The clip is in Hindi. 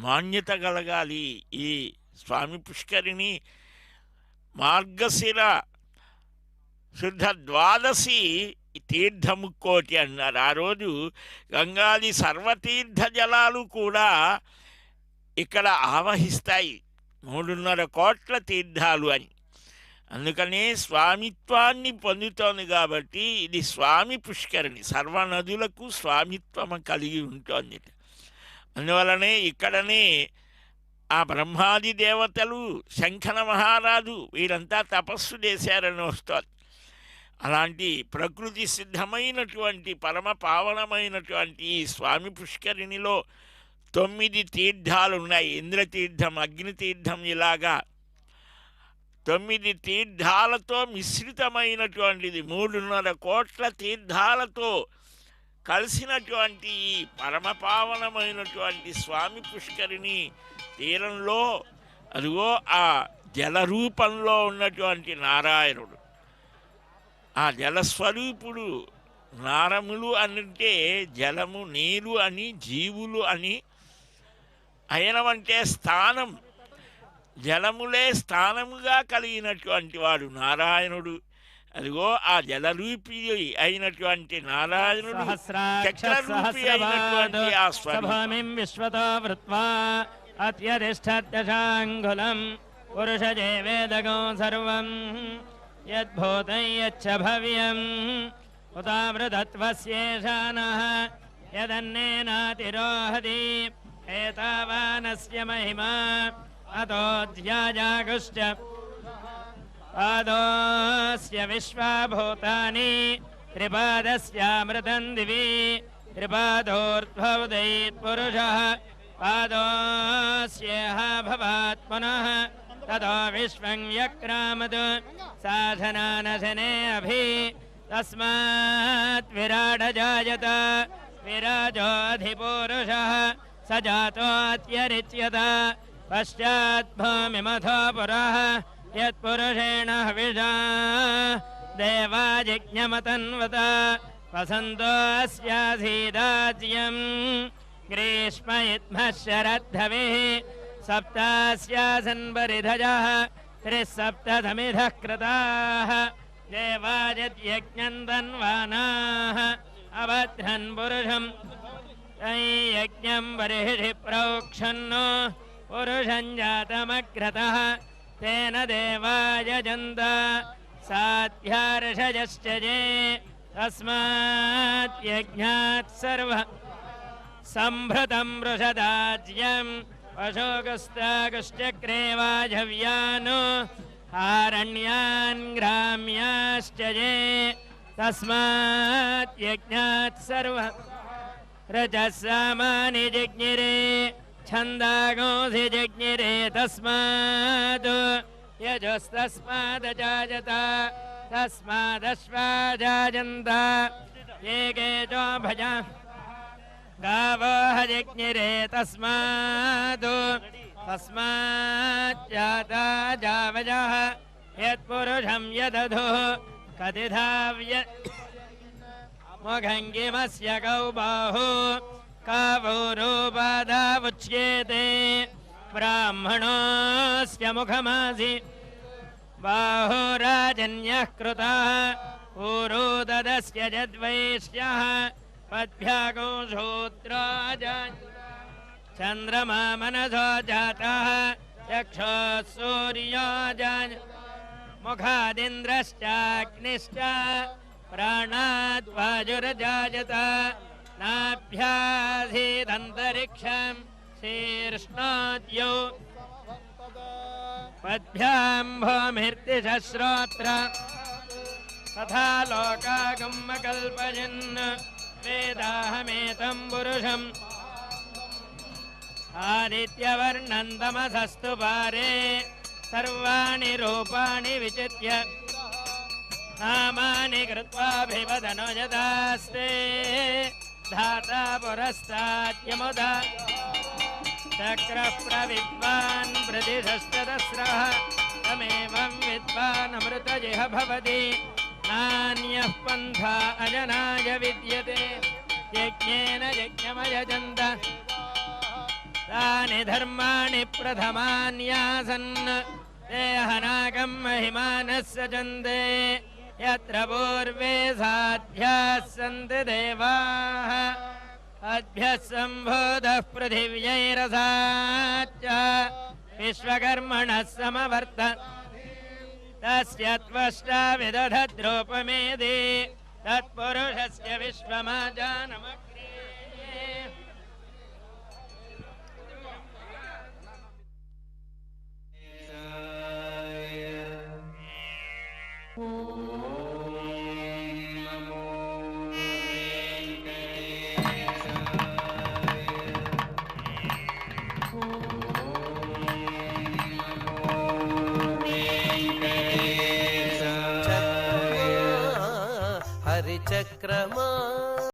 మాన్యత కలగాలి ఈ స్వామి పుష్కరిణి మార్గశిర శుద్ధ ద్వాదశి తీర్థముక్కోటి అన్నారు. ఆ రోజు గంగాది సర్వతీర్థ జలాలు కూడా ఇక్కడ ఆవహిస్తాయి. మూడున్నర కోట్ల తీర్థాలు అని. అందుకనే స్వామిత్వాన్ని పొందుతోంది కాబట్టి ఇది స్వామి పుష్కరిణి. సర్వనదులకు స్వామిత్వం కలిగి ఉంటుంది. అందువలనే ఇక్కడనే ఆ బ్రహ్మాది దేవతలు శంఖన మహారాజు వీరంతా తపస్సు చేశారని వస్తుంది. అలాంటి ప్రకృతి సిద్ధమైనటువంటి పరమ పావనమైనటువంటి ఈ స్వామి పుష్కరిణిలో తొమ్మిది తీర్థాలు ఉన్నాయి ఇంద్రతీర్థం అగ్నితీర్థం ఇలాగా. తొమ్మిది తీర్థాలతో మిశ్రితమైనటువంటిది. మూడున్నర కోట్ల తీర్థాలతో కలిసినటువంటి ఈ పరమపావనమైనటువంటి స్వామి పుష్కరిణి తీరంలో అదిగో ఆ జలరూపంలో ఉన్నటువంటి నారాయణుడు. ఆ జలస్వరూపుడు నారములు అంటే జలము నీరు అని జీవులు అని అయనం అంటే స్థానం. జలములే స్థానముగా కలిగినటువంటి వాడు నారాయణుడు. అదిగో ఆ జలరూపి అయినటువంటి నారాయణుడు చక్రరూపి అయినటువంటి ఆ స్వరూపం సభామిం విశ్వతో వృత్వా అత్యధిష్ఠత్యశాంగులం పురుషజే వేదగో సర్వం యద్భూతం యచ్చ భవ్యం ఉతామృతత్వస్యేషానః యదన్నేనాతిరోహతి ఏతావానస్య మహిమా అతోధ్యాజాగుశ్చ పాదోస్య यस्य विश्वाभूतानि त्रिपादस्यामृतम् दिवि त्रिपादोर्ध्वदयित्पुरुषः पादोऽस्येह भवात् पुनः, ततो विश्वं यक्रामत्, साधनानशने अभि, तस्मात् विराडजायत विराजोऽधिपूरुषः, स जातोऽत्यरिच्यत, पश्चात् पुरः यत्पुरुषेण हविषा। देवाजिज्ञमतन्वत वसन्तोऽस्यासीदाज्यम् ग्रीष्म इद्मः शरद्धविः सप्तास्यासन्वरिधजः। त्रिःसप्तधमिधः कृताः देवाजिद्यज्ञम् तन्वानाः अबध्नन् पुरुषम् यज्ञम् बर्हिः प्रोक्षन्नो पुरुषम् जातमग्रतः। तेन देवायजन्त साध्यार्षजश्च ये तस्माद्यज्ञात् सर्व सम्भृतं वृषदाज्यं पशोगस्तागश्चक्रेवाजव्यानो ग्राम्याश्च सर्व रजसामानि जिज्ञिरे छन्दागोऽसि जज्ञिरे तस्मात् यजस्तस्मादजायत तस्मादश्वाजायन्त ये केचो भजा, गावो हजज्ञिरे तस्मात् तस्माच्चाता जावजः, यत्पुरुषं यदधुः, कतिधाव्य मुखङ्गिमस्य गौ बाहु कावूरो प्रोच्येते ब्राह्मणोऽस्य मुखमासि। बाहुराजन्यः कृतः। ऊरो ददस्य जद्वैष्यः पद्भ्यागो शूद्राज। चन्द्रमा मनसो जातः। यक्षो सूर्योज मुखादिन्द्रश्चाग्निश्च। प्राणाद्वाजुरजायत नाभ्यासीदन्तरिक्षम्। शीर्ष्णोद्यो पद्भ्याम्भोमिर्दिशस्रोत्र तथा लोकागम्मकल्पयन् वेदाहमेतम् पुरुषम्। आदित्यवर्णन्दमसस्तु पारे, सर्वाणि रूपाणि विचित्य, नामानि धाता धाता पुरस्ताद्यमुदा चक्र प्रविद्वान् प्रदिशश्चतस्रः तमेवं विद्वानमृतजिह भवति। पंथ अजनाय विद्यते। यज्ञेन यज्ञमयजन्त। तानि धर्माणि प्रथमान्यासन् ते हनाकं महिमानः सजन्ते अद्भ्यः सम्भूतः पृथिव्यैरसाच्च विश्वकर्मणः समवर्त। तस्य त्वष्टा विदधद्रूपमेदि तत्पुरुषस्य विश्वमाजानमग् ಕ್ರಮ